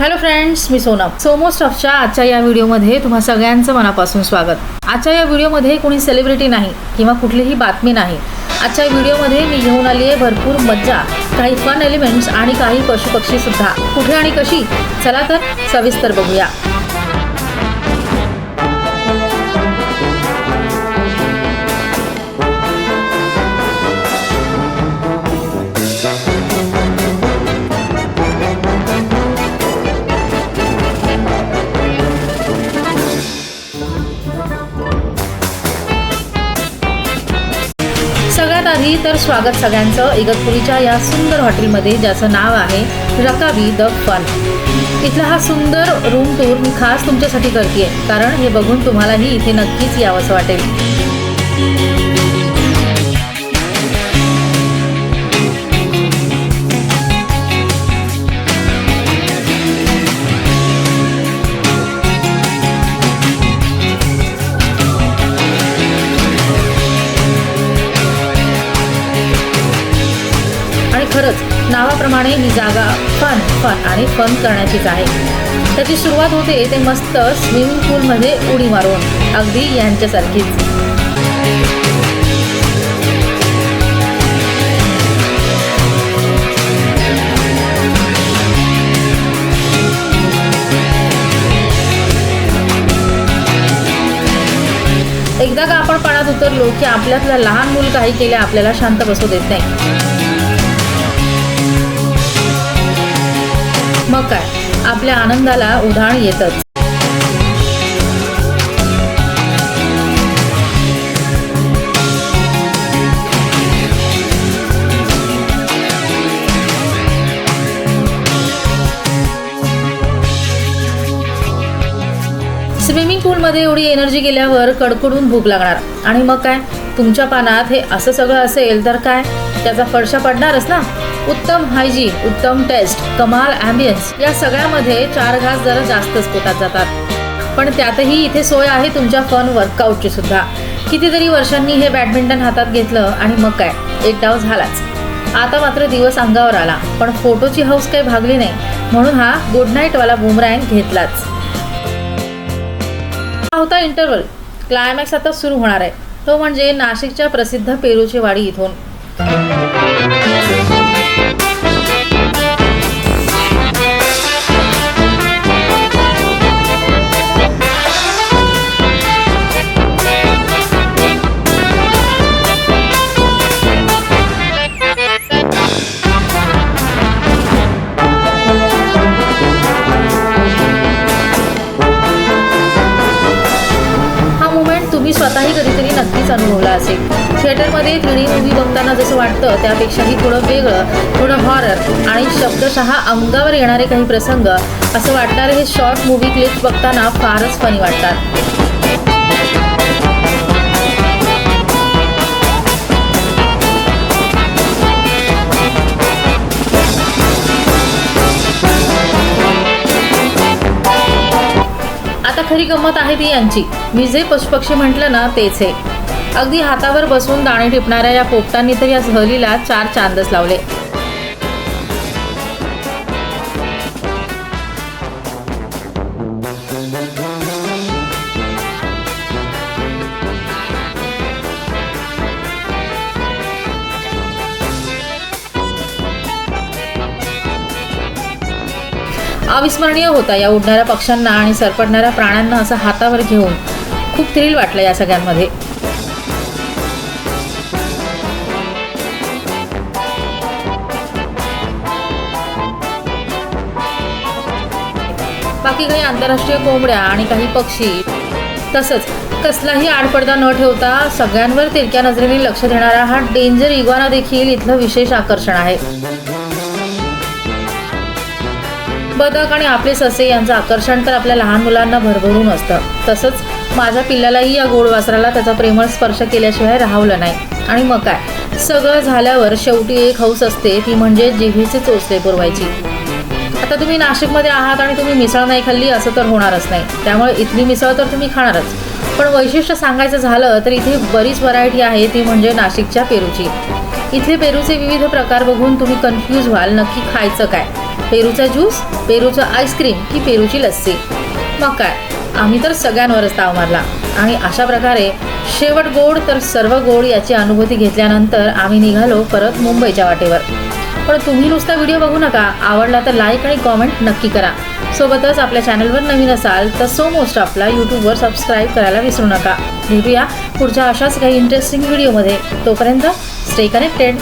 Hello friends मी सोनम. सोमोस्ट ऑफच्या आजच्या या व्हिडिओमध्ये तुम्हा सगळ्यांचं मनापासून स्वागत. आजच्या या व्हिडिओमध्ये कोणी सेलिब्रिटी नाही किंवा कुठलीही बातमी नाही. आजच्या व्हिडिओमध्ये मी घेऊन आली आहे भरपूर मज्जा काही फन एलिमेंट्स आणि काही पशुपक्षीसुद्धा कुठे आणि कशी? चला तर सविस्तर बघूया. आधी तर स्वागत सगळ्यांचं. इगतपुरीच्या या सुंदर हॉटेलमध्ये ज्याचं नाव आहे रकाबी द फन. इथला हा सुंदर रूम टूर मी खास तुमच्यासाठी करते कारण हे बघून तुम्हालाही इथे नक्कीच यावंसं वाटेल. नावाप्रमाणे ही जागा फन फन आणि फन करण्याचीच आहे. त्याची सुरुवात होते ते मस्त स्विमिंग पूलमध्ये उडी मारून. अगदी यांच्यासारखीच. एकदा का आपण पाण्यात उतरलो की आपल्यातला लहान मूल काही केलं आपल्याला शांत बसू देत नाही. मग काय? आपल्या आनंदाला उधाण येतच. स्विमिंग पूलमध्ये एवढी एनर्जी गेल्यावर कडकडून भूक लागणार. आणि मग काय? तुमच्या पानात हे असं सगळं असेल तर काय? त्याचा फडशा पडणारच ना? उत्तम हायजीन उत्तम टेस्ट कमाल अँबियन्स या सगळ्यामध्ये चार घास जरा जास्तच पोटात जातात. पण त्यातही इथे सोय आहे तुमच्या फन वर्कआउटची सुद्धा. कितीतरी वर्षांनी हे बॅडमिंटन हातात घेतलं आणि मग काय? एक डाव झालाच. आता मात्र दिवस अंगावर आला पण फोटोची हौस काही भागली नाही म्हणून हा गुड नाईटवाला बुमरायन घेतलाच. हा होता इंटरवल क्लायमॅक्स आता सुरू होणार आहे. तो म्हणजे नाशिकच्या प्रसिद्ध पेरूची वाडी इथून. नक्कीच अनुभवला असेल. थिएटरमध्ये थ्री मूवी बघताना जसं वाटतं त्यापेक्षाही थोडं वेगळं थोडं हॉरर आणि शब्दशः अंगावर येणारे काही प्रसंग असं वाटणारे हे शॉर्ट मूवी क्लिप्स बघताना फारच फनी वाटतात. आता खरी गंमत आहे ती यांची. मी जे पशुपक्षी म्हटलं ना तेच आहे. अगदी हातावर बसून दाणे टिपणाऱ्या या पोपटांनी तर या सहलीला चार चांदच लावले. अविस्मरणीय होता या उडणाऱ्या पक्ष्यांना आणि सरपटणाऱ्या प्राण्यांना असं हातावर घेऊन खूप थ्रिल वाटलं या सगळ्यांमध्ये. बाकी काही आंतरराष्ट्रीय कोंबड्या आणि काही पक्षी तसंच कसलाही आडपडदा न ठेवता सगळ्यांवर तिरक्या नजरेने लक्ष देणारा हा डेंजर इग्वाना देखील इथलं विशेष आकर्षण आहे. बदक आणि आपले ससे यांचं आकर्षण तर आपल्या लहान मुलांना भरभरून असतं. तसंच माझ्या पिल्लालाही या गोड वासराला त्याचा प्रेमळ स्पर्श केल्याशिवाय राहवलं नाही. आणि मग काय? सगळं झाल्यावर शेवटी एक हौस असते ती म्हणजे जिव्हीचे चोचले पुरवायची. आता तुम्ही नाशिकमध्ये आहात आणि तुम्ही मिसळ नाही खाल्ली असं तर होणारच नाही. त्यामुळे इथली मिसळ तर तुम्ही खाणारच. पण वैशिष्ट्य सांगायचं झालं तर इथे बरीच व्हरायटी आहे ती म्हणजे नाशिकच्या पेरूची. इथे पेरूचे विविध प्रकार बघून तुम्ही कन्फ्यूज व्हाल नक्की खायचं काय. पेरूचा ज्यूस पेरूचं आईस्क्रीम की पेरूची लस्सी. मग काय आम्ही तर सगळ्यांवरच ताव मारला. आणि अशा प्रकारे शेवट गोड तर सर्व गोड याची अनुभूती घेतल्यानंतर आम्ही निघालो परत मुंबईच्या वाटेवर. पण तुम्ही नुसता व्हिडिओ बघू नका. आवडला तर लाईक आणि कॉमेंट नक्की करा. सोबतच आपल्या चॅनलवर नवीन असाल तर सो मोस्ट आपला यूट्यूबवर सबस्क्राईब करायला विसरू नका. भेटूया पुढच्या अशाच काही इंटरेस्टिंग व्हिडिओमध्ये तोपर्यंत स्टे कनेक्टेड